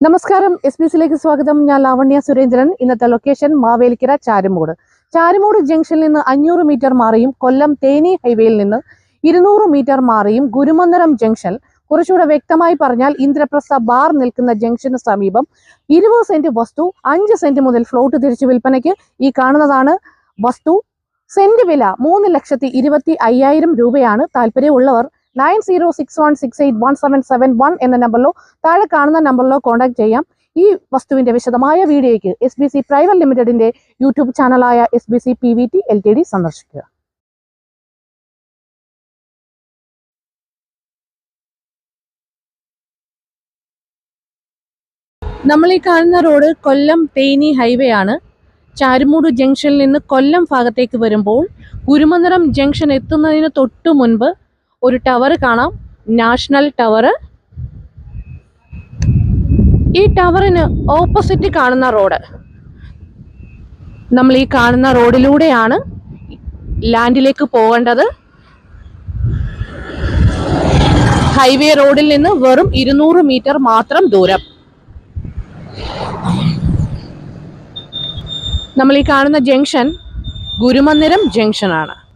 നമസ്കാരം. S B സിയിലേക്ക് സ്വാഗതം. ഞാൻ ലാവണ്യ സുരേന്ദ്രൻ. ഇന്നത്തെ ലൊക്കേഷൻ മാവേലിക്കര ചാരുമൂട്. ചാരുമൂട് ജംഗ്ഷനിൽ നിന്ന് അഞ്ഞൂറ് മീറ്റർ മാറിയും കൊല്ലം തേനി ഹൈവേയിൽ നിന്ന് ഇരുന്നൂറ് മീറ്റർ മാറിയും ഗുരുമന്ദരം ജംഗ്ഷൻ കുറച്ചുകൂടെ വ്യക്തമായി പറഞ്ഞാൽ ഇന്ദ്രപ്രസ്ഥ ബാർ നിൽക്കുന്ന ജംഗ്ഷന് സമീപം ഇരുപത് സെന്റ് വസ്തു അഞ്ച് സെന്റ് മുതൽ ഫ്ലോട്ട് തിരിച്ചു വിൽപ്പനയ്ക്ക് ഈ കാണുന്നതാണ് വസ്തു. സെന്റ് വില മൂന്ന് ലക്ഷത്തി ഇരുപത്തി അയ്യായിരം രൂപയാണ്. താല്പര്യമുള്ളവർ nine zero six one six eight one seven seven one എന്ന നമ്പറിലോ താഴെ കാണുന്ന നമ്പറിലോ കോൺടാക്ട് ചെയ്യാം. ഈ വസ്തുവിന്റെ വിശദമായ വീഡിയോയ്ക്ക് എസ് ബി സി പ്രൈവറ്റ് ലിമിറ്റഡിന്റെ YouTube ചാനലായ S B C P V T L T D സന്ദർശിക്കുക. നമ്മൾ ഈ കാണുന്ന റോഡ് കൊല്ലം തേനി ഹൈവേ ആണ്. ചാരുമൂട് ജംഗ്ഷനിൽ നിന്ന് കൊല്ലം ഭാഗത്തേക്ക് വരുമ്പോൾ ഗുരുമന്ദിരം ജംഗ്ഷൻ എത്തുന്നതിന് തൊട്ടു മുൻപ് ഒരു ടവർ കാണാം. National tower. ഈ ടവറിന് ഓപ്പോസിറ്റ് കാണുന്ന റോഡ്. നമ്മൾ ഈ കാണുന്ന റോഡിലൂടെയാണ് ലാൻഡിലേക്ക് പോകേണ്ടത്. ഹൈവേ റോഡിൽ നിന്ന് വെറും ഇരുന്നൂറ് മീറ്റർ മാത്രം ദൂരം. നമ്മൾ ഈ കാണുന്ന ജംഗ്ഷൻ ഗുരുമന്ദിരം ജംഗ്ഷനാണ്.